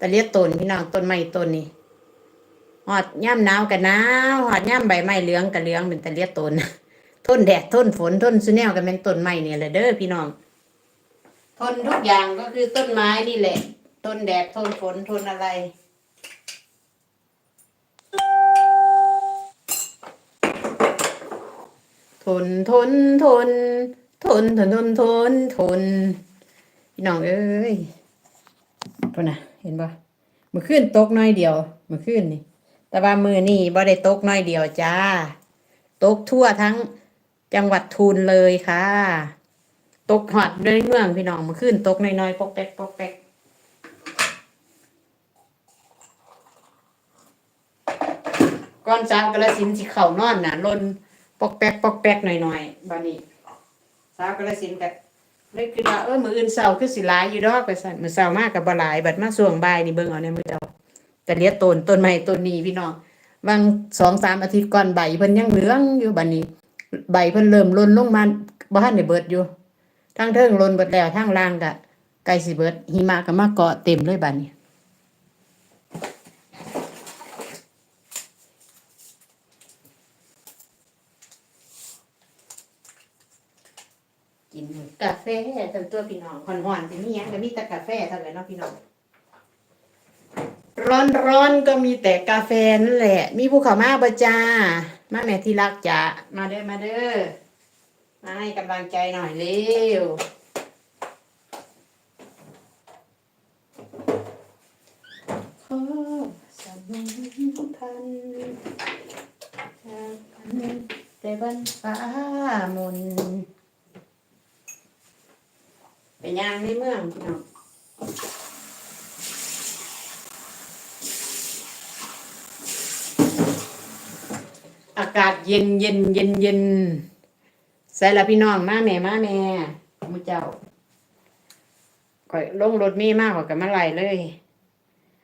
ตะเลียต้นพี่น้องต้นไม้ต้นนี้หอดย่ำหนาวกับหนาวหอดย่ำใบไม้เหลืองกับเหลืองเป็นตะเลียต้นทนแดดทนฝนทนสุแนวกันเป็นต้นไม้เนี่ยแหละเด้อพี่น้อง ทนทุกอย่างก็คือต้นไม้นี่แหละ ทนแดดทนฝนทนอะไรทนทนทนทนทนทนทนทนพี่น้องเอ้ยพนน่ะ เห็นปะมือขึ้นตกน้อยเดียว มือขึ้นนี่ แต่ว่ามือนี่บ่ได้ตกน้อยเดียวจ้า ตกทั่วทั้งจังหวัดทูนเลยค่ะ ตกหอดด้วยเมืองพี่น้องมือขึ้นตกน้อยๆปอกแป๊กปอกแป๊กก้อนจ้ากระสินสิเข่านอนน่ะลนปอกแป๊กปอกแป๊กหน่อยๆบานี้สาวกระสินธุ์ก็ เลยคือว่าเออมืออื่นเสาร์คือสิหลายอยู่ดอกไปสั่นมือเสาร์มากกับบ่หลายบัดมาส่วงบ่ายนี่เบิ่งเอาในมือเดียวแต่เลียต้นต้นไม้ต้นนี้พี่น้องบางสองสามอาทิตย์ก่อนใบเพิ่นยังเหลืองอยู่บัดนี้ ใบเพิ่นเริ่มล่นลงมาบ่ทันได้เบิดอยู่ทั้งเทิงล่นเบิดแล้วทั้งล่างก็ไกลสิเบิดหิมะก็มาเกาะเต็มเลยบัดนี้ กินกาแฟทั้งตัวพี่น้องห่อนๆสิมีหยังก็มีแต่กาแฟเท่านั้นเนาะพี่น้อง ร้อนๆก็มีแต่กาแฟนั่นแหละ มีภูเขามาบ่จ้า มาแม่ที่รักจ้ามาเด้อมาเด้อมาให้กำลังใจหน่อยเร็วขอสมุนพันจากพันแต่บันฟ้ามน ไปย่างในเมืองพี่น้องอากาศเย็นเย็นเย็นเย็นใส่ละพี่น้องมาแม่มาแม่มุเจ้าก่อยลงรถมีมากกว่ากันมาไหลเลย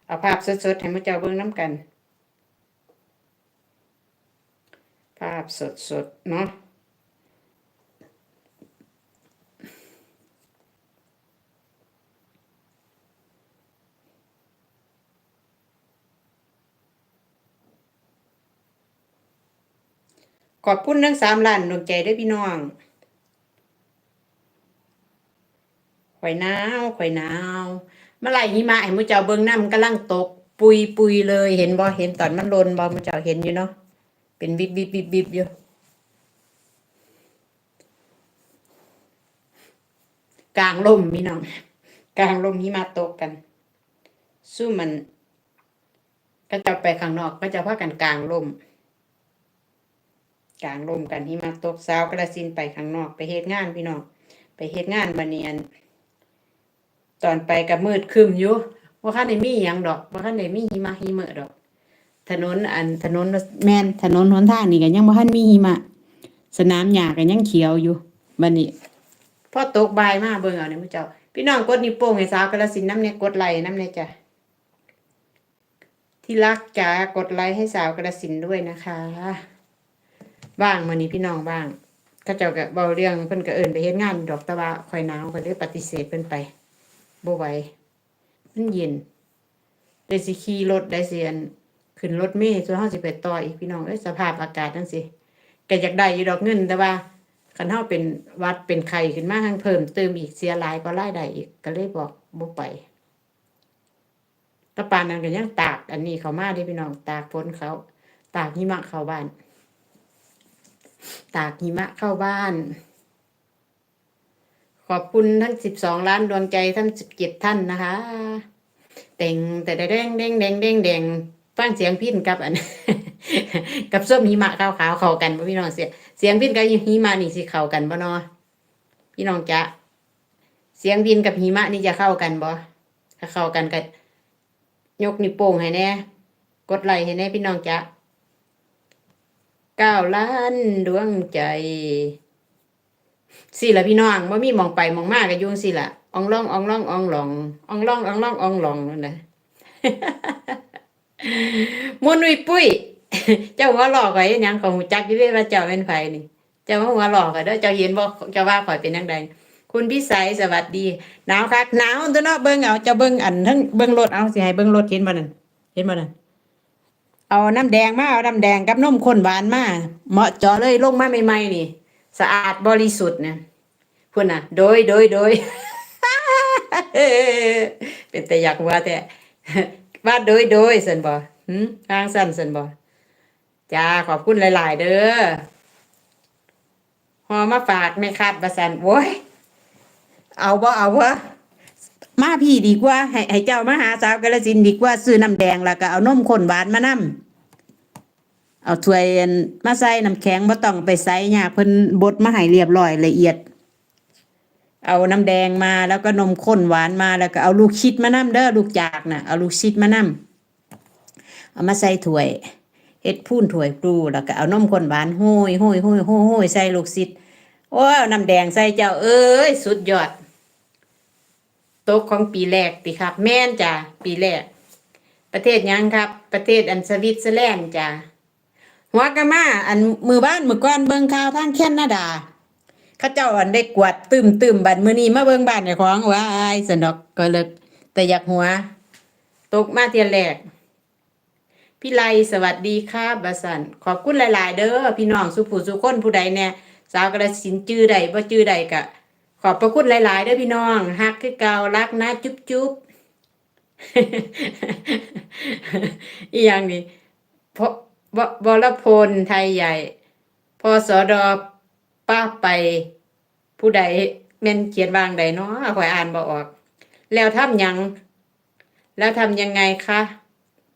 เอาภาพสดๆให้มุเจ้าเบิ่งน้ำกัน ภาพสดๆเนาะ ขอบคุณทั้งสามล้านดวงใจด้วยพี่น้องข่อยหนาวข่อยหนาวเมื่อไรหิมะให้มือเจ้าเบิ่งน้ำกำลังตก ปุยปุยเลย เห็นบ่เห็นตอนมันลนบ่มือเจ้าเห็นอยู่เนาะเป็นบิบบิบบิบบิบอยู่กลางลมพี่น้องกลางลมหิมะตกกัน สู้มัน ก็จะไปข้างนอกก็จะพากันกลางลม กลางร่มกันหิมะตกสาวกระสินไปข้างนอก ไปเฮ็ดงานพี่น้องไปเฮ็ดงานบันเนียนตอนไปกับมืดคึมอยู่ว่าคันได้มีหยังดอกว่าคันได้มีหิมะหิมะดอก ถนนอันถนนแม่นถนนหนทางนี่ก็ยังบ่ทันมีหิมะ สนามหญ้าก็ยังเขียวอยู่บัดนี้พอตกบ่ายมาเบิ่งเอาเนี่ยมื้อเจ้า พี่น้องกดนิ้วโป้งให้สาวกระสินน้ำเนี่ยกดไลค์น้ำเนี่ยจ้ะที่รักจ๋ากดไลค์ให้สาวกระสินด้วยนะคะ บ้างมื้อนี้พี่น้องบ้างก็เจ้าก็เบาเรื่องเพิ่นก็เอิ้นไปเฮ็ดงานดอกตะว่าข่อยหนาวก็เลยปฏิเสธเพิ่นไปบ่ไหวมันเย็นได้สิขี่รถได้สิอันขึ้นรถเมล์ส่วนเฮาสิไปต่ออีกพี่น้องเอ้ยสภาพอากาศจังซี่ก็อยากได้อยู่ดอกเงินแต่ว่าคันเฮาเป็นวัดเป็นไข้ขึ้นมาหังเพิ่มเติมอีกเสียหลายก็รายได้อีกก็เลยบอกบ่ไปตะปานนั้นก็ยังตากอันนี้เขามาเด้พี่น้องตากฝนเขา ตากหิมะเข้าบ้าน ตากหิมะเข้าบ้าน ขอบคุณทั้งสิบสองล้านดวงใจทั้งสิบเจ็ดท่านนะคะเต่งแต่แดงแดงแดงแดงแดงฟังเสียงพินกับอัน กับส้มหิมะขาวขาวเข้ากันพี่น้องเสียเสียงพินกับหิมะนี่สิเข้ากันบ่เนาะพี่น้องจ๊ะเสียงพินกับหิมะนี่จะเข้ากันบ่ถ้าเข้ากันก็ยกนิ้วโป้งให้แน่กดไลค์ให้แน่พี่น้องจ๊ะ ก้าล้านดวงใจสิละพี่น้องว่ามีมองไปมองมากก็อยุ่งสิละอองล่องอองล่องอองหลองอองล่องอองล่องอองหลองนั่นแหละมุนุยปุ้ย เจ้าหัวหลอกไว้ยังของหูจักยู่เด้ว่าเจ้าเป็นไผนี่ เจ้าหัวหลอกก็เด้อเจ้าเห็นบ่เจ้าว่าข่อยเป็นจังใดคุณพิสัยสวัสดีหนาวคักหนาวตัวเนาะเบิ่งเอาเจะเบิ่งอันทั้งเบิ่งรถเอาสิให้เบิ่งรถเห็นบ่นั่นเห็นบ่นั่น เอาน้ำแดงมาเอาน้ำแดงกับนมข้นหวานมาเหมาะจาะเลยลงมาใหม่ๆนี่ สะอาดบริสุทธิ์นะพุ่นน่ะ โดยโดยโดยเป็นแต่อยากว่าแต่ว่าโดยโดยสันบ่หืมทางสั้นสันบ่จ้าขอบคุณหลาย ๆ เด้อหอมาฝากแม่คัดบาสันโว้ยเอาบ่เอาวะ มาพี่ดีกว่า ให้ให้เจ้ามาหาสาวกาลสินดีกว่าซื้อน้ำแดงแล้วก็เอานมข้นหวานมานำเอาถ้วยมาใส่น้ำแข็งบ่ต้องไปใส่ยากเพิ่นบดมาให้เรียบร้อยละเอียด เอาน้ำแดงมาแล้วก็นมข้นหวานมาแล้วก็เอาลูกชิดมานำเด้อลูกจากน่ะเอาลูกชิดมานำเอามาใส่ถ้วยเฮ็ดพูนถ้วยปรูแล้วก็เอานมข้นหวานโห้ยโห้ยโห้ยโห้ยโห้ยใส่ลูกชิดโอ้น้ำแดงใส่เจ้าเอ้ยสุดยอด ตกของปีแรกติครับ แม่นจ้ะปีแรก ประเทศยังครับ ประเทศอันสวิตเซอร์แลนด์จ้ะหัวกะมาอันมือบ้านมือก้อนเบิงข่าวทางแคนาดาเขาเจ้าอันได้กวดตึมตึมบัดมือนี้มาเบิงบ้านเจ้ของว้ายสนอกก็เลิกแต่อยากหัว ตกมาเทียแรกพี่ไลสวัสดีครับบาสันขอบคุณหลาย ๆ เด้อพี่น้องสุผู้สุคนผู้ใดแน่สาวกระสินจื้อใดบ่จื้อใดกะ ขอบพระคุณหลาย ๆ ด้อพี่น้องฮักคือเก่ารักนะจุ๊บจุ๊บอีหยังนี่พบวรพลไทยใหญ่พอสอดอป้าไปผู้ใดแม่นเขียนวางใดเนาะข่อยอ่านบ่ออก แล้วทำยัง แล้วทำยังไงคะ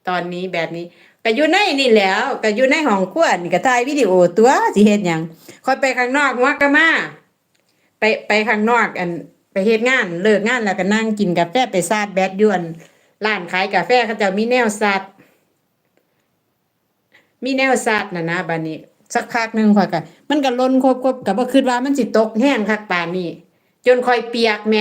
ตอนนี้แบบนี้ก็อยู่ในนี่แล้วก็อยู่ในห้องครัวนี่ก็ถ่ายวิดีโอตัวสิเฮ็ดหยังค่อยไปข้างนอกมักกะมา ไปไปข้างนอกอันไปเฮ็ดงานเลิกงานแล้วก็นั่งกินกาแฟไปซาดแบดยวนร้านขายกาแฟเขาเจะมีแนวซาดมีแนวซาดน่ะนะบัดนี้ สักพักหนึงค่อยก็มันก็ล้นครบๆก็บ่คิดว่ามันสิตกแห้งคักปานนี้จนค่อยเปียกแหม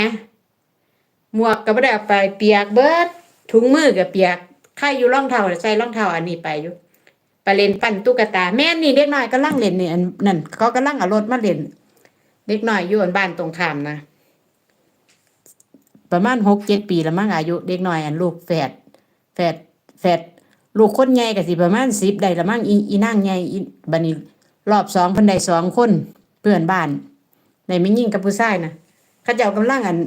หมวกก็บ่ได้ไปเปียกเบิดถุงมือก็เปียกใครอยู่รองเท้าใส่รองเท้าอันนี้ไปอยู่ไปเล่นปั่นตุ๊กตา แม่นนี่เด็กน้อยก็ลังเล่นนี่อันนั่นเขาก็ลังเอารถมาเล่น เด็กน้อยอยู่อันบ้านตรงข้ามนะประมาณหกเจ็ดปีแล้วมั้งอายุ เด็กน้อยอันลูกแฝดแฝดแฝดลูกคนใหญ่ก็สิประมาณสิบได้ละมั้งอีอีนั่งใหญ่อีบัดนี้รอบสองเพิ่นไดสองคนเพื่อนบ้านได้ไม่ยิ่งกับผู้ชายนะเขาเจ้ากำลังอัน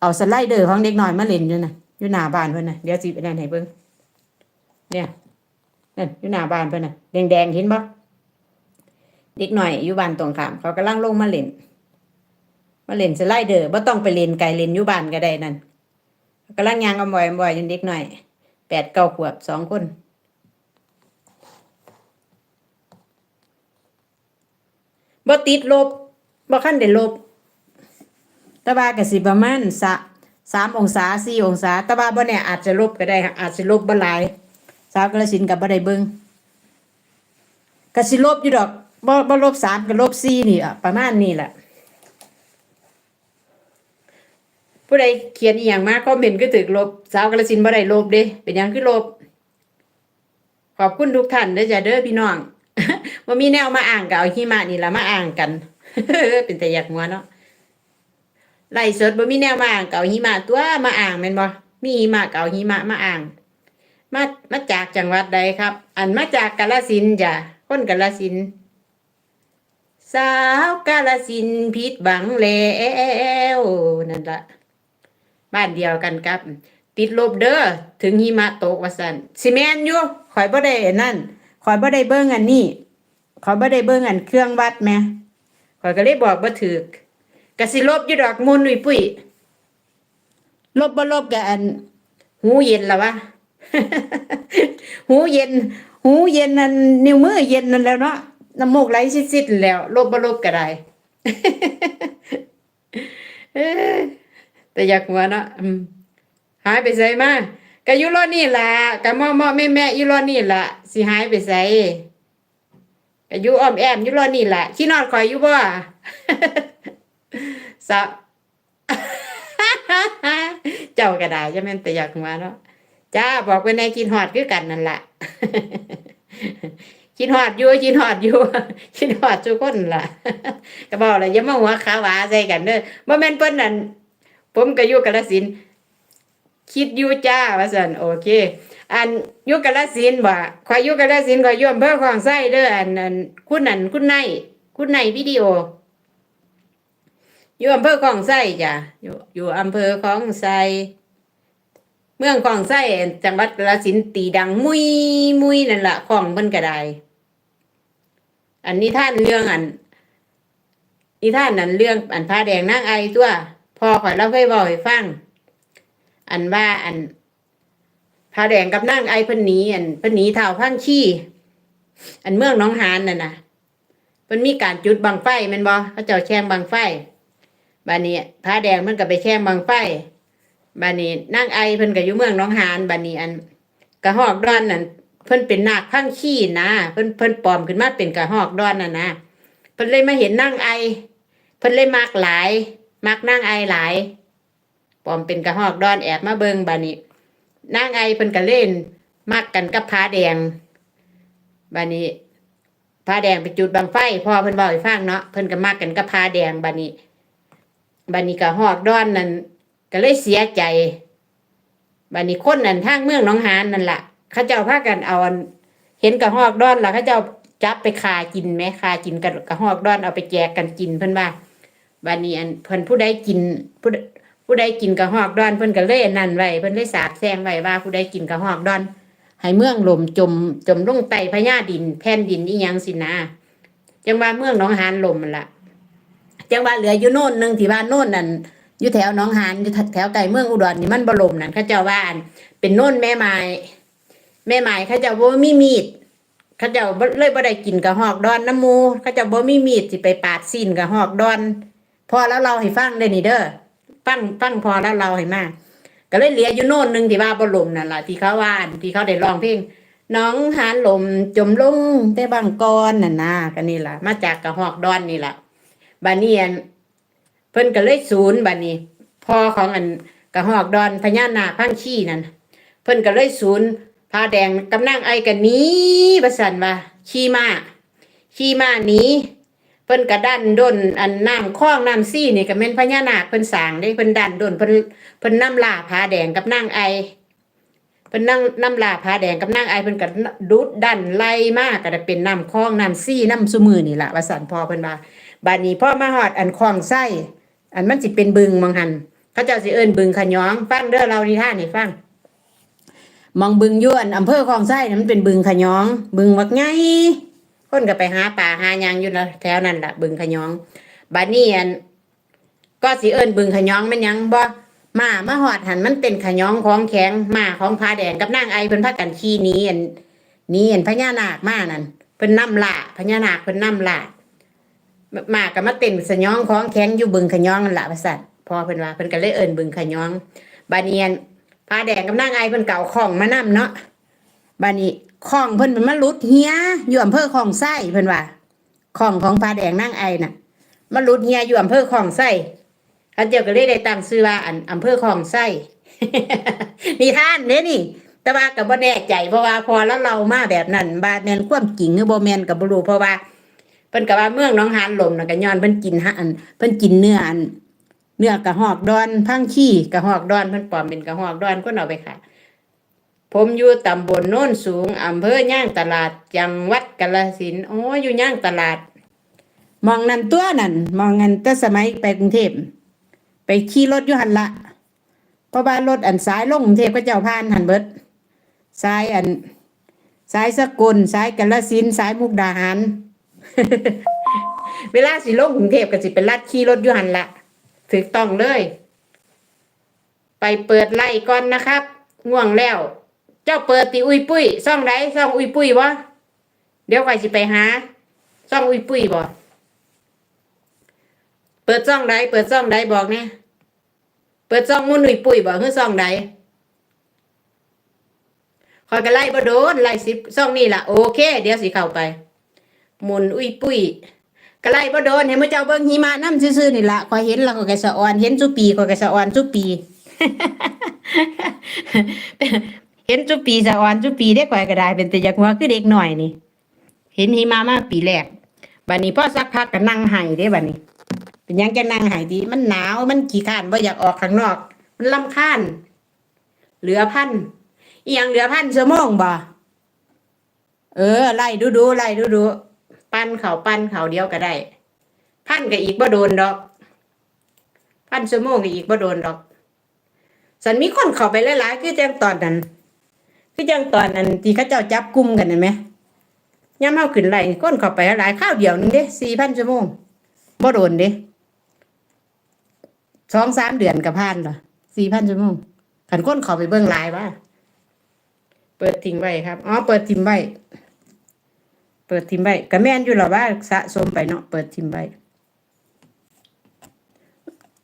เอาสไลเดอร์ของเด็กน้อยมาเล่นอยู่นะอยู่หน้าบ้านเพิ่อนนะเดี๋ยวสิไปนั่นให้เบิ่งเนี่ยนั่นอยู่หน้าบ้านเพิ่นน่ะแดงๆเห็นบ่ เด็กน้อยอยู่บ้านตรงข้ามเขากำลังลงมาเล่น มาเล่นสไลเดอร์บ่ต้องไปเล่นไกลเล่นอยู่บ้านก็ได้นั่นกำลังยางอมบ่อยอมบ่อยอยู่เด็กหน่อยแปดเก้าขวบสองคนบ่ติดลบบ่คันได้ลบตะบาก็สิประมาณสะสามองศาสี่องศาตะบาบ่แน่อาจจะลบก็ได้ค่ะอาจสิลบบ่หลาย สาวกระสินกับบ่ได้เบิ่งก็สิลบอยู่ดอก บ่บ่ลบสามก็ลบสี่นี่อะประมาณนี้แหละผู้ใดเขียนอีหยังมาคอมเมนต์ก็ถึกลบ สาวกระสินบ่ได้ลบเด้ เป็นหยังคือลบ ขอบคุณทุกท่านเด้อจ้ะเด้อพี่น้องว่ามีแนวมาอ่างกับเอาหิมะนี่ละมาอ่างกันเป็นแต่อยากหัวเนาะไล่สดบ่มีแนวมาอ่างกับเอาหิมะตัวมาอ่างแม่นบ่มีหิมะกับเอาหิมะมาอ่างมามาจากจังหวัดใดครับ อันมาจากกาฬสินธุ์จ้ะคนกาฬสินธุ์ สาวกาฬสินธุ์ผิดหวังแล้วนั่นละบ้านเดียวกันครับ ติดลบเด้อถึงหิมะตกว่าซั่นสิแม่นอยู่ขอยบ่ได้นนั่นขอยบ่ได้เบิ่งอันนี้ขอยบ่ได้เบิ่งอันเครื่องวัดแหมข่อยก็เลยบอกบ่ถูกก็สิลบอยู่ดอกมูลนุยปุ้ยลบบ่ลบก็อัน หูเย็นล้ววะหูเย็น หูเย็นนั่นนิ้วมือเย็นนั่นแล้วเนาะ น้ำมูกไหลซิดๆแล้วลบบ่ลบก็ได้แต่อยากหัวเนาะหายไปไสมาก็อยู่รอนี่ล่ะก็มอมอแม่แม่อยู่รอนี่ล่ะสิหายไปไสก็อยู่อ้อมแอมอยู่รอนี่ล่ะขี้นอนคอยอยู่บ่สะเจ้าก็ได้จะแม่นแต่อยากหัวเนาะจ้าบอกไปในกินฮอดคือกันนั่นละ คิดฮอดอยู่คิดฮอดอยู่คิดฮอดทุกคนล่ะก็บอกเลยอย่ามาหัวขาวาใส่กันเด้อบ่แม่นเพิ่นนั่นผมก็อยู่กาฬสินคิดอยู่จ้าว่าซั่นโอเค อันอยู่กาฬสินธุ์ว่าข่อยอยู่กาฬสินข่อยอยู่อำเภอคลองไส้เด้ออันอันคุณนั่นคุณในคุณในวิดีโออยู่อำเภอคลองไส้จ้ะอยู่อยู่อำเภอคลองไส้เมืองคลองไส้จังหวัดกาฬสินตีดังมุยมุยนั่นละคลองเพิ่นก็ได้ อันนี้ท่านเรื่องอันนิท่านนั้นเรื่องอันผ้าแดงนางไอตัวพอข่อยเล่าให้บอกให้ฟังอันว่าอันผ้าแดงกับนางไอเพิ่นหนีอันเพิ่นหนีเท่าพังขี้อันเมืองน้องหานน่ะนะเพิ่นมีการจุดบังไฟแม่นบ่เขาเจ้าแช่งบังไฟบานี้ผ้าแดงมันก็ไปแช่งบังไฟบานี้นางไอเพิ่นก็อยู่เมืองน้องหานบานนี้อันกระหอกดอนนั่น เพิ่นเป็นนาคพังขี้นะเพิ่นเพิ่นปลอมขึ้นมาเป็นกระหอกดอนน่ะนะเพิ่นเลยมาเห็นนั่งไอ เพิ่นเลยมักหลายมักนั่งไอหลายปลอมเป็นกระหอกดอนแอบมาเบิงบานี้นั่งไอเพิ่นก็เล่นมักกันกับผ้าแดงบานี้ผ้าแดงไปจุดบังไฟพอเพิ่นบอกให้ฟังเนาะเพิ่นก็มักกันกับผ้าแดงบานี้บานี้กระหอกดอนนั่นก็เลยเสียใจบานี้คนนั่นทางเมืองหนองหานนั่นล่ะ ขาเจ้าพากันเอาเห็นกระหอกดอนแล้วเขาเจ้าจับไปคากินไหมคากินกระกระหอกดอนเอาไปแจกกันกินเพิ่อนว่าบานนี้อันเพิ่อนผู้ใดกินผู้ใดผู้ใดกินกระหอกดอนเพิ่อนก็เลยนั่นไว้เพิ่อนเลยสาบแซงไว้ว่าผู้ใดกินกระหอกดอน ให้เมืองลมจมจมลงไตพญาดิน แผ่นดินอียังสินะจังว่าเมืองหนองหานลมมันละจังว่าเหลืออยู่โน่นหนึ่งที่ว่าโน่นนั่นอยู่แถวหนองหานอยู่แถวไกลเมืองอุดรนี่มันบ่ลมนั่นเขาเจ้าว่านเป็นโน่นแม่ไม้ แม่หมายเขาจะบ่มีมีดเขาจะเลยบ่ได้กินกระหอกดอนน้ำมูเขาจะบ่มีมีดสิไปปาดซีนกระหอกดอนพอแล้วเราให้ฟังได้นี่เด้อฟังฟังพอแล้วเราให้มาก็เลยเหลืออยู่โน่นหนึ่งที่ว่าบ่ลมนั่นล่ะที่เขาว่านที่เขาได้ร้องเพลงน้องหานลมจมลงแต่บางกอนน่ะนะก็นี่ล่ะ มาจากกระหอกดอนนี่ล่ะบาเนียนเพิ่นก็เลยศูนย์บานี้พ่อของอันกระหอกดอนพญานาคพังขี้นั่นเพิ่นก็เลยศูนย์ ผ้าแดงกำนั่งไอกันนี้ประสันว่าขี่มาขี่มานี้เพิ่นกระดันด้นอันน้ำคล้องน้ำซี่นี่ก็แม่นพญานาคเพิ่นสางได้เพิ่นดันด้นเพิ่นเพิ่นน้ำลาผ้าแดงกับนั่งไอเพิ่นนั่งน้ำลาผ้าแดงกับนั่งไอเพิ่นก็ดูดดันไล่มากก็ได้เป็นน้ำคล้องน้ำซี่น้ำซุมือนี่ละว่าสันพอเพิ่นว่าบาดนี้พ่อมาฮอดอันคลองไส้อันมันสิเป็นบึงมังหันเขาเจ้าสิเอิ้นบึงขะยองฟังเด้อเรานิทานให้ฟัง มองบึงยวนอำเภอคลองไส้นะมันเป็นบึงขยอง บึงวักไงคนก็ไปหาป่าหายางอยู่นะแถวนั้นละบึงขยองบานี้อันก็สิเอิ้นบึงขยองมันยังบ่มามาหอดหันมันเป็นขยองของแข็งมาของพาแดงกับนางไอเพิ่นพากันขี่หนี้อันนี้อันพญานาคมานั่นเพิ่นนำล่าพญานาคเพิ่นนำล่ามาก็มาเต้นสยองของแข็งอยู่บึงขยองนั่นล่ะว่าซั่นพอเพิ่นว่าเพิ่นก็เลยเอิ้นบึงขยอง บานี้อัน พาแดงกับนางไอเพิ่นเก่าของมานํเนาะบานี้ของเพิ่นเป็นมาลุดเฮียอยู่อำเภอคลองไส้เพิ่นว่าของของพาแดงนางไอน่ะมาลุดเฮียอยู่อำเภอคลองไส้เขาเจ้าก็เลยได้ตั้งชื่อว่าอันอำเภอคลองไส้นี่ท่านเด้นี่ แต่ว่าก็บ่แน่ใจเพราะว่าพอแล้วเรามาแบบนั้นบาแมนความจริงหรือบ่แมนก็บ่รู้เพราะว่าเพิ่นก็ว่าเมืองหนองหานลมน่ะก็ย้อนเพิ่นกินหาอันเพิ่นกินเนื้ออัน เนื้อกระหอกดอนพังขี้กระหอกดอนเพิ่นปลอมเป็นกระหอกดอนก็เอาไปขายผมอยู่ตำบลโน้นสูงอำเภอย่างตลาดจังหวัดกาฬสินธุ์โอ้อยู่ย่างตลาด มองนั่นตัวนั่นมองนั่นแต่สมัยไปกรุงเทพไปขี่รถอยู่หันละเพราะว่ารถอันซ้ายลงกรุงเทพก็เจ้าผ่านหันเบิดซ้ายอันซ้ายสกุลซ้ายกาฬสินธุ์ซ้ายมุกดาหาร เวลาสิลงกรุงเทพก็สิเป็นลัดขี่รถอยู่หันละ ถูกต้องเลย ไปเปิดไล่ก่อนนะครับ ง่วงแล้ว เจ้าเปิดตีอุ้ยปุ้ยซ่องไหนซ่องอุ้ยปุ้ยวะเดี๋ยวใครสิไปหาซ่องอุ้ยปุ้ยบ่เปิดซ่องใดเปิดซ่องใดบอกเนี่ยเปิดซ่องมุ่นอุ้ยปุ้ยบ่คือซ่องใดคอยก็ไล่บ่โดนไล่สิบซ่องนี่ล่ะโอเค เดี๋ยวสิเข้าไป มุนอุ้ยปุ้ย กะไล่บ่โดนเห็นมื้อเจ้าเบิ่งหิมะน้ำซื่อๆนี่ละข้อยเห็นแล้วข้อยก็สะออน เห็นซุปีข้อยก็สะออนซุปี เห็นซุปีสะออนซุปีได้ข้อยก็ได้เป็นแต่อยากหัวคือเด็กหน่อยนี่ เห็นหิมะมาปีแรกบัดนี้พ่อสักพักก็นั่งไห้เด้บัดนี้ เป็นหยังจะนั่งไห้ดี มันหนาวมันขี้ข้านบ่อยากออกข้างนอก มันลำคาญเหลือพันอีหยังเหลือพันชั่วโมงบ่เออไล่ดูดูๆไล่ดูดูๆ ปั้นเขาปั้นเขาเดียวก็ได้ พันก็อีกบ่โดนดอก พันชั่วโมงก็อีกบ่โดนดอก สันมีคนเข้าไปหลายๆคือจังตอนนั้นคือจังตอนนั้นที่เขาเจ้าจับกลุ่มกันเห็นไหมย่ำเฮาขึ้นไล่คนเข้าไปหลายข้าวเดียวนึงเด้สี่พันชั่วโมงบ่โดนเด้สองสามเดือนกับพันเหรอสี่พันชั่วโมงขันคนเข้าไปเบิ่งลายว่า เปิดทิ้งไว้ครับ อ๋อ เปิดทิ้งไว้ เปิดทิ้งไว้ก็แม่นอยู่หรอว่าสะสมไปเนาะเปิดทิ้งไว้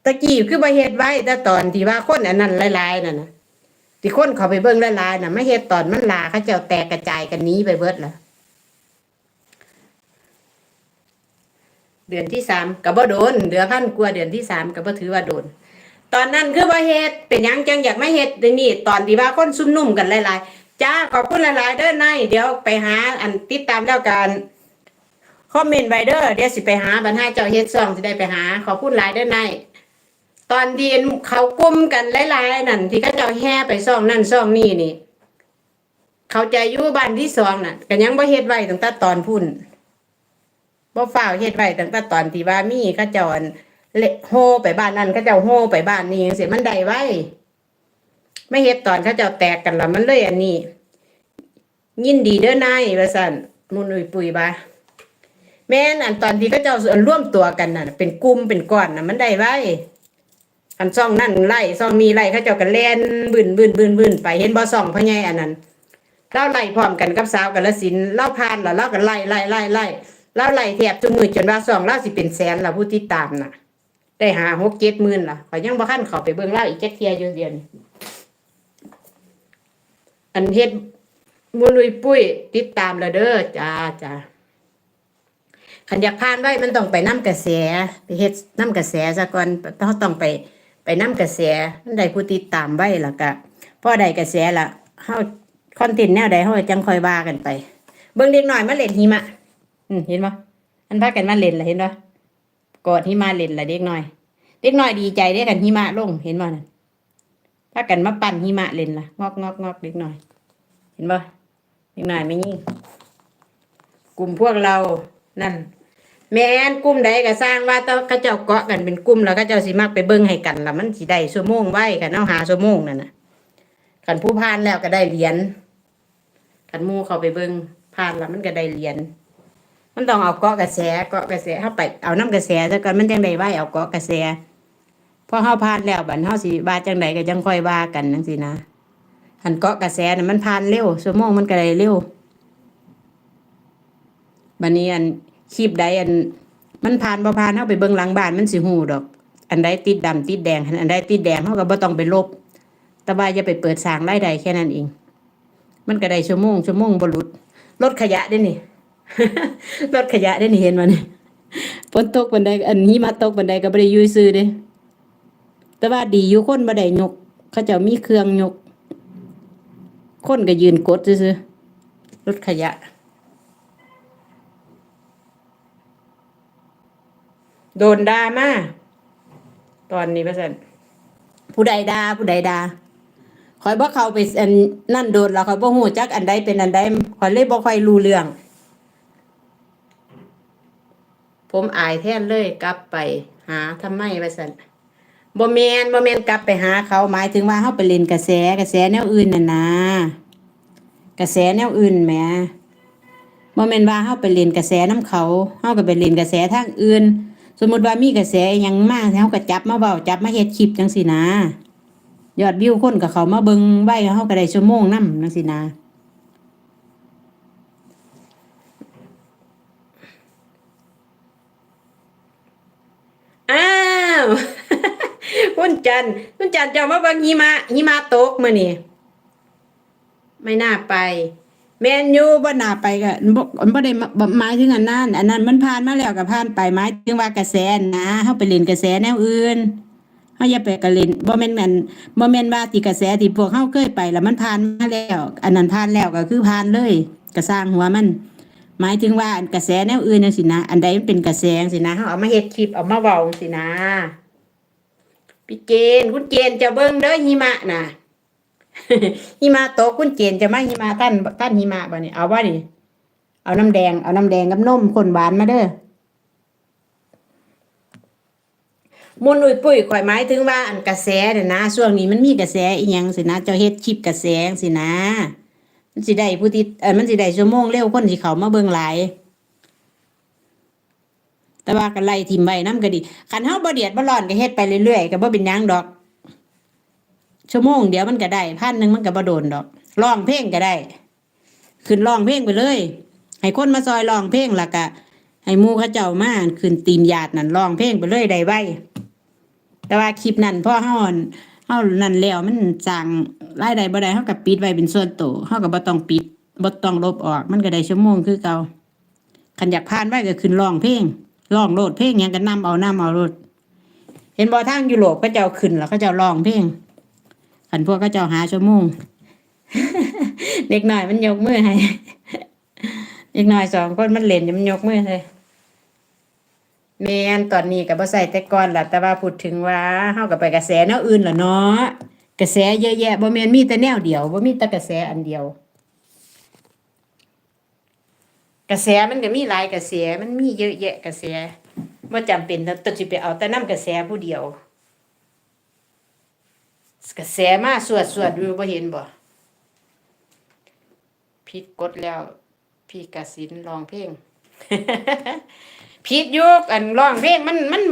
ตะกี้คือบ่เฮ็ดไว้แต่ตอนที่ว่าคนอันนั้นหลายๆนั่นนะที่คนเขาไปเบิ่งหลายๆน่ะไม่เฮ็ดตอนมันลาเขาเจ้าแตกกระจายกันนี้ไปเบิดล่ะเดือนที่สามก็บ่โดนเดือนพันกว่าเดือนที่สามก็บ่ถือว่าโดน ตอนนั้นคือบ่เฮ็ดเป็นยังจังอยากไม่เฮ็ดเดี๋ยวนี่ตอนที่ว่าคนซุ่มนุ่มกันหลายๆ จ้าขอบคุณหลาย ๆ เด้อนาเดี๋ยวไปหาอันติดตามแล้วกันคอมเมนต์ไว้เด้อเดี๋ยวสิไปหาบรรหาเจ้าเฮ็ดซองสิได้ไปหา ขอบคุณหลายเด้อนาตอนที่เขากลุ่มกันหลายๆนั่นที่เขาเจ้าแห่ไปซ่องนั่นซ่องนี่นี่ เขาใจะอยู่บ้านที่สองน่ะก็ยังบ่เฮ็ดไว้ตั้งแต่ตอนพุ่นบ่ฝ้าวเฮ็ดไว้ตั้งแต่ตอนที่ว่ามีเขาเจ้าอันเละโฮไปบ้านนั้นเขาเจ้าโฮไปบ้านนี้จังซี่มันได้ไว้ ไม่เฮ็ดตอนเขาเจ้าแตกกันล้วมันเลยอันนี้ ยินดีเด้อนายว่าซั่นมุนอุยปุยบาแม่นอันตอนที่เขาเจ้าร่วมตัวกันน่ะ เป็นกลุ่มเป็นก้อนน่ะ มันได้ไว้อันซ่องนั่นไล่ซ่องมีไล่เขาเจ้ากันแล่นบืนบืนบืนบืนไปเห็นบ่ซ่องพ่อใหญ่อันนั้นเล่าไล่พร้อมกันกับสาวกันละสินเล่าพานล้วเล่ากันไล่ไล่ไล่ไล่เล่าไล่แทบจมือจนว่าซ่องเล่าสิเป็นแสนละผู้ติดตามน่ะ ได้หาหกเจ็ดหมื่นล่ะข่อยยังบ่คันเขาไปเบิ่งเล่าอีกแค่เทียอยู่เดียวนี่ อันเฮ็ดมุนุยปุ้ยติดตามล้วเด้อจ้าจ้าขันอยากพานไว้มันต้องไปน้ำกระแสไปเฮ็ดน้ำกระแสซะก่อนเขาต้องไปไปน้ำกระแสมันได้ผู้ติดตามไว้ล้วก็พอได้กระแสละเฮาคอนเทนต์แนวใดเฮาจังคอยว่ากันไป เบิ่งเด็กหน้อยมาเล่นหิมะอืมเห็นบ่อันพากันมาเล่นละเห็นบ่กอดหิมะเล่นละเด็กหน้อย เด็กหน้อยดีใจเด้กันหิมะลงเห็นบ่นั่น พากันมาปั่นหิมะเล่นล่ะงอกงอกงอกเด็กหน้อย เห็นบ่เด็กน้อยไม่ยิ่งกลุ่มพวกเรานั่น แม่นกลุ่มใดก็สร้างว่าต้องเขาเจ้าเกาะกันเป็นกลุ่มแล้วก็เจ้าสิมักไปเบิ่งให้กันล้วมันสิได้ชั่วโมงไว้กันเอาหาชั่วโมงนั่นน่ะคันผู้พานแล้วก็ได้เหรียญคันมู่เขาไปเบิ่งพานแล้วมันก็ได้เหรียญมันต้องเอาเกาะกระแสเกาะกระแสเฮาไปเอาน้ำกระแสซะก่อนมันจังได้ไว้เอาเกาะกระแส พอเฮาพานแล้วบัดเฮาสิว่าจังไดก็จังค่อยว่ากันจังซี่นะคันเกาะกระแสน่ะมันพานเร็วชั่วโมงมันก็ได้เร็วบัดนี้อันคลิปใดอัน มันผ่านบ่ผ่านเฮาไปเบิ่งหลังบ้านมันสิฮู้ดอก อันใดติดดำติดแดงอันใดติดแดงเฮาก็บ่ต้องไปลบแต่ว่าอย่าไปเปิดสร้างรายได้แค่นั้นเอง มันก็ได้ชั่วโมงชั่วโมงบ่หลุดรถขยะได้นี่รถขยะได้นี่เห็นบ่นี่ฝนตกบันไดอันหิมะตกบันไดก็บ่ได้อยู่ซื่อเด้ แต่ว่าดีอยู่คนบ่ได้ยก เขาจ้ามีเครื่องยก คนก็ยืนกดซื่อรถขยะ โดนด่ามาตอนนี้ว่าซั่นผู้ใดด่าผู้ใดด่าคอยบ่เข้าไปอันนั่นโดนแล้วคอยบ่ฮู้จักอันใดเป็นอันใดคอยเลยบ่ค่อยรู้เรื่อง ผมอายแทนเลยกลับไป หาทำไมว่าซั่น บ่แมนบ่แมนกลับไปหาเขาหมายถึงว่าเฮาไปเล่นกระแสกระแสแนวอื่นน่ะนะกระแสแนวอื่นแหมบ่แม่นว่าเฮาไปเล่นกระแสน้ำเขาเฮาก็ไปเล่นกระแสทางอื่น สมมุติว่ามีกระแสอยังมาเฮาก็จับมาเว้าจับมาเฮ็ดคลิปจังซี่นะยอดวิวคนก็เขามาเบิงไว้เฮาก็ได้ชั่วโมงนำจังซี่นะ อ้าว คุณจันคุณจันจะมาบิ่งหิมะหิมะตกมื้อนี้ไม่น่าไป แมนยูบ่น่าไปก็บ่บ่ได้มาบ่หมายถึงอันนั้น อันนั้นมันผ่านมาแล้วก็ผ่านไปหมายถึงว่ากระแสนะเฮาไปเล่นกระแสแนวอื่นเฮาอย่าไปกระเล่นบ่แม่นอันบ่แม่นว่าที่กระแสที่พวกเฮาเคยไปแล้วมันผ่านมาแล้ว อันนั้นผ่านแล้วก็คือผ่านเลยก็สร้างหัวมันหมายถึงว่าอันกระแสแนวอื่นจังซี่นะ อันใดมันเป็นกระแสจังซี่นะเฮาเอามาเฮ็ดคลิปเอามาเว้าจังซี่นะ พี่เจนคุณเจนจะเบิ่งเด้อหิมะน่ะหิมะตกคุณเจนจะมาหิมะท่านท่านหิมะบ่นี่เอาบ่นี่เอาน้ำแดงเอาน้ำแดงกับนมข้นหวานมาเด้อมุนอุ้ยปุ้ยข่อยหมายถึงว่าอันกระแสเนี่ยนะช่วงนี้มันมีกระแสอีหยังสินะเจ้าเฮ็ดคลิปกระแสสินะมันสิได้ผู้ติดเออมันสิได้ชั่วโมงเร็วคนสิเขามาเบิ่งหลาย แต่ว่าก็ไล่ทิมไว้นำก็ดีคันเฮาบ่เดือดบ่ร้อนก็เฮ็ดไปเรื่อยๆก็บ่เป็นหยังดอก ชั่วโมงเดียวมันก็ได้พันหนึงมันก็บ่โดนดอกร้องเพลงก็ได้ ขึ้นร้องเพลงไปเลย ให้คนมาซอยร้องเพลงล้วก็ให้หมู่เขาเจ้ามาขึ้นตีนญาตินั่นร้องเพลงไปเลยได้ไว้แต่ว่าคลิปนั้นพ่อเฮานเฮานั่นแล้วมันสร้างรายได้บ่ได้เฮาก็ปิดไว้เป็นส่วนตัวเฮาก็บ่ต้องปิดบ่ต้องลบออก มันก็ได้ชั่วโมงคือเก่าคันอยากผ่านไว้ก็ขึ้นร้องเพลง ร้องโลดเพลงยังก็นํเอานํเอาโลดเห็นบ่ทางยุโรปเขาเจ้าขึ้นแล้วเขาเจ้าร้องเพลงคันพวกเขาเจ้าหาชั่วโมงเด็กหน้อยมันยกมือให้เด็กหน้อยสองคนมันเล่นมันยกมือให้แม่นตอนนี้ก็บ่ใส่แต่ก่อนล่ะแต่ว่าพูดถึงว่าเฮาก็ไปกระแสแนวอื่นล่ะเนาะกระแสเยอะแยะบ่แม่นมีแต่แนวเดียวบ่มีแต่กระแสอันเดียว กระแสมันก็มีหลายกระแสมันมีเยอะแยะกระแสบ่จำเป็นต้องสิไปเอาแต่นํกระแสผู้เดียว กระแสมาสวดสวดอยู่บ่เห็นบ่ผิดกฎแล้ว พี่กสินร้องเพลงผิดยุกอันร้องเพลงมันมัน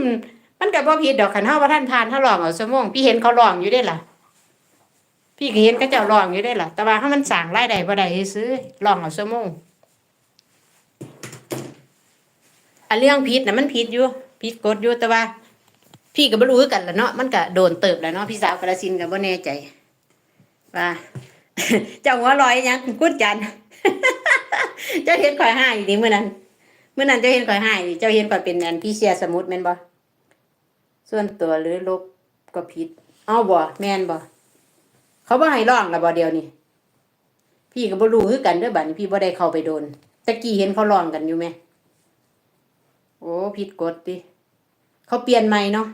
มันก็บ่ผิดดอกคันเฮาบ่ทันทานเฮาร้องเอาชั่วโมงพี่เห็นเขาร้องอยู่เด้ล่ะพี่ก็เห็นเขาเจ้าร้องอยู่ได้ล่ะแต่ว่าเฮามันสร้างรายได้บ่ได้ซื่อๆร้องเอาชั่วโมง อันเรื่องผิดนะมันผิดอยู่ผิดกฎอยู่แต่ว่า พี่ก็บ่รู้กันละเนาะมันก็โดนเติบแล้วเนาะพี่สาวกระสินก็บ่แน่ใจว่าเจ้าหัวลอยยังกุดจันเจ้าเห็นข่อยห้าอยดิมื้อนั้นเมื้อนั้นเจ้าเห็นข่อยห้ายดิเจ้าเห็นข่อยเป็นอันพี่เชียร์สมุดแม่นบ่ส่วนตัวหรือลบก็ผิดเอาบ่แม่นบ่เขาบ่ให้ร้องละบ่เดียวนี่พี่ก็บ่รู้คือกันเด้อบัดนี้พี่บ่ได้เข้าไปโดนตะกี้เห็นเขาร้องกันอยู่ไหม โอ้ผิดกฎติเขาเปลี่ยนใหม่เนาะ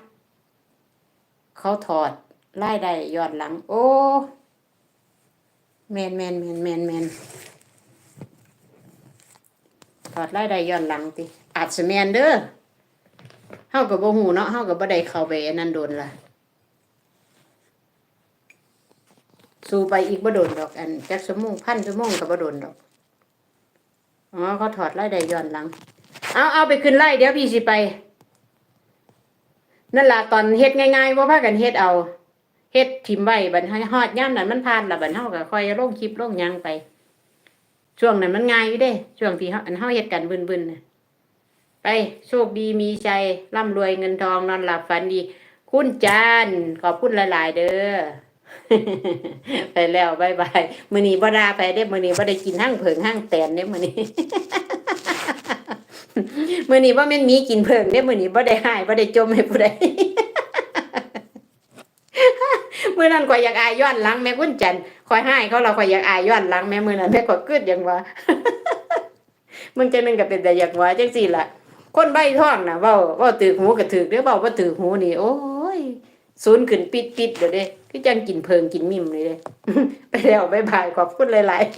เขาถอดรายได้ย้อนหลัง โอ้แมนแมนแมนแมนแมนถอดรายได้ย้อนหลังติอาจจะแมนเด้อเฮากับบ่ฮู้เนาะเฮากับบ่ได้เข้าไปอันนั้นโดนละสู้ไปอีกบ่โดนดอก อันจักชั่วโมงพันชั่วโมงก็บ่โดนดอกอ๋อเขาถอดรายได้ย้อนหลัง เอาเอาไปขึ้นไล่เดี๋ยวพี่สิไป นั่นล่ะตอนเฮ็ดง่ายๆบ่าพากันเฮ็ดเอาเฮ็ดทิมไว้บัดให้ฮอดยามนั้นมันผ่านละบัดเฮาก็ค่อยลงคลิปลงยังไป ช่วงนั้นมันง่ายอยู่เด้ ช่วงที่เฮาอันเฮาเฮ็ดกันบึนๆน่ะไปโชคดีมีใจร่ำรวยเงินทองนอนหลับฝันดี คุณจานขอบคุณหลายๆเด้อไปแล้วบายบายมื้อนี้บ่ดาไปเด้มื้อนี้บ่ได้กินหั่งเผิงหั่งแตนเด้มื้อนี้ มื้อนี้บ่แม่นมีกินเผิงเด้มื้อนี้บ่ได้หายบ่ได้จมให้ผู้ใดมื่อนั้นข่อยอยากอายย้อนหลังแม่คุณจันทร์ข่อยให้เขาเราข่อยอยากอายย้อนหลังแม่มื่อนั้นแม่ข่อยกึดอย่างว่ามึงจะนึงก็เป็นแต่อยากว่าจังซี่ล่ะคนใบท้องน่ะเว้าเว้าถือหูก็ถือเด้อเว้าบ่ถือหูนี่โอ้ยศูนย์ขึ้นปิดปิดเด้อเด้คือจังกินเพิงกินมิมเลยเด้ไปแล้วบ๊ายบายขอบคุณหลายๆ